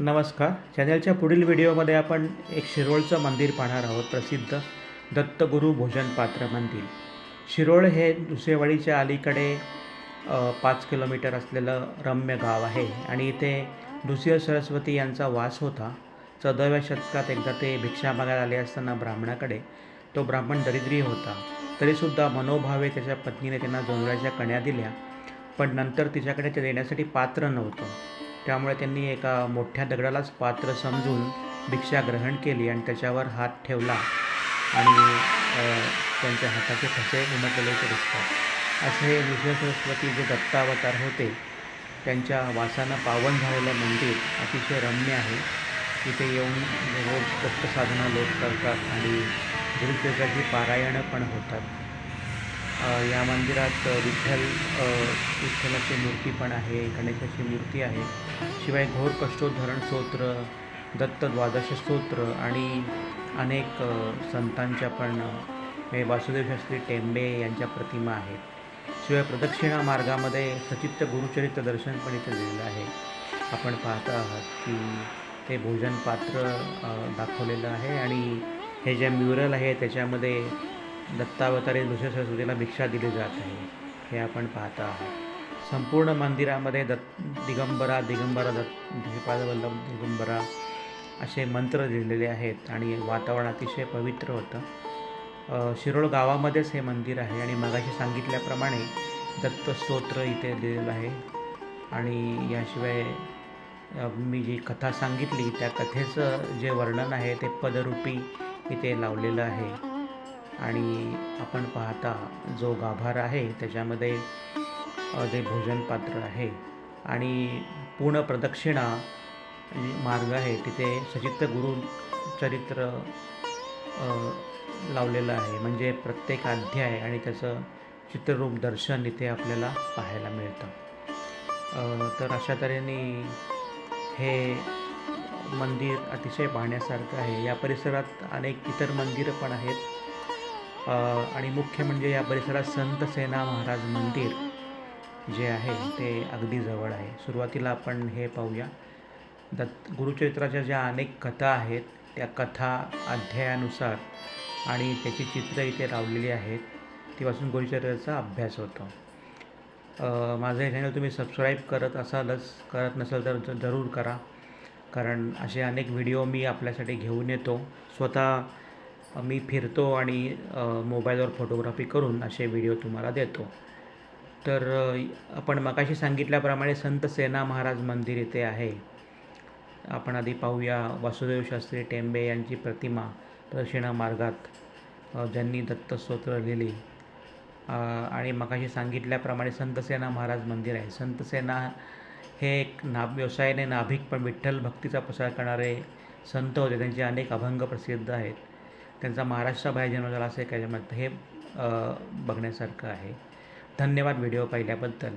नमस्कार. चॅनलच्या पुढील व्हिडिओमध्ये आपण एक शिरोळचं मंदिर पाहणार आहोत. प्रसिद्ध दत्तगुरू भोजनपात्र मंदिर. शिरोळ हे दुसरेवाडीच्या अलीकडे पाच किलोमीटर असलेलं रम्य गाव आहे आणि इथे दुसऱ्या सरस्वती यांचा वास होता. चौदाव्या शतकात एकदा ते भिक्षा मागायला आले असताना ब्राह्मणाकडे तो ब्राह्मण दरिद्री होता. तरीसुद्धा मनोभावे त्याच्या पत्नीने त्यांना जोंगळ्याच्या कण्या दिल्या पण नंतर तिच्याकडे ते देण्यासाठी पात्र नव्हतं. त्यामुळे त्यांनी एका मोठ्या दगडालाच पात्र समजून भिक्षा ग्रहण केली आणि त्याच्यावर हात ठेवला आणि त्यांच्या हाताचे ठसे उमटलेले दिसतात. असे विश्व सरस्वती जे दत्तावतार होते त्यांच्या वासानं पावन झालेलं मंदिर अतिशय रम्य आहे. तिथे येऊन रोज दत्त लोक करतात आणि गुरुदेवाची पारायणं पण होतात. या मंदिरात विठ्ठल विठ्ठलाची मूर्ती पण आहे गणेशाची मूर्ती आहे. शिवाय घोर कष्टोद्धरण स्तोत्र दत्त द्वादश स्तोत्र आणि अनेक संतांच्या पण वासुदेवशास्त्री हे वासुदेव शास्त्री टेंबे यांच्या प्रतिमा आहेत. शिवाय प्रदक्षिणा मार्गामध्ये सचित्त गुरुचरित्र दर्शन पण इथे दिलेलं आहे. आपण पाहत आहात की ते भोजन पात्र दाखवलेलं आहे आणि हे जे म्युरल आहे त्याच्यामध्ये दत्तावतारी नृसिंह सरस्वतीला भिक्षा दिली जात आहे. हे आपण पाहत आहोत. संपूर्ण मंदिरामध्ये दत्त दिगंबरा दिगंबरा दत्त श्रीपादवल्लभ दिगंबरा असे मंत्र लिहिलेले आहेत आणि वातावरण अतिशय पवित्र होतं. शिरोळ गावामध्येच हे मंदिर आहे आणि मगाशी सांगितल्याप्रमाणे दत्त स्तोत्र इथे लिहिलेलं आहे. आणि याशिवाय मी जी कथा सांगितली त्या कथेचं जे वर्णन आहे ते पदरूपी इथे लावलेलं आहे. आणि आपण पाहता जो गाभार आहे त्याच्यामध्ये जे ते भोजन पात्र आहे आणि पूर्ण प्रदक्षिणा मार्ग आहे तिथे सचित्र गुरु चरित्र लावलेलं आहे. म्हणजे प्रत्येक अध्याय आणि त्याचं चित्ररूप दर्शन इथे आपल्याला पाहायला मिळतं. तर अशा तऱ्हेने हे मंदिर अतिशय पाहण्यासारखं आहे. या परिसरात अनेक इतर मंदिरं पण आहेत. आणि मुख्य म्हणजे या परिसरात संत सेना महाराज मंदिर जे आहे ते अगदी जवळ आहे. सुरुवातीला आपण हे पाहूया. दत्त गुरुचरित्राच्या ज्या अनेक कथा आहेत त्या कथा अध्यायानुसार आणि त्याची चित्र इथे लावलेली आहेत ती वाचून गुरुचरित्राचा अभ्यास होतो. माझं हे चॅनल तुम्ही सबस्क्राईब करत असालच करत नसाल तर जरूर करा. कारण असे अनेक व्हिडिओ मी आपल्यासाठी घेऊन येतो. स्वतः मी फिरतो आणि मोबाईलवर फोटोग्राफी करून असे व्हिडिओ तुम्हाला देतो. तर आपण मगाशी सांगितल्याप्रमाणे संत सेना महाराज मंदिर इथे आहे. आपण आधी पाहूया वासुदेव शास्त्री टेंबे यांची प्रतिमा प्रदक्षिणा मार्गात ज्यांनी दत्तस्तोत्र लिहिली. आणि मगाशी सांगितल्याप्रमाणे संतसेना महाराज मंदिर आहे. संतसेना हे एक नाभ व्यवसायाने नाभिक पण विठ्ठल भक्तीचा प्रसार करणारे संत होते. त्यांचे अनेक अभंग प्रसिद्ध आहेत. त्यांचा महाराष्ट्राबाहेर जन्म झाला असे काय याच्यामध्ये हे बघण्यासारखं आहे. धन्यवाद व्हिडिओ पाहिल्याबद्दल.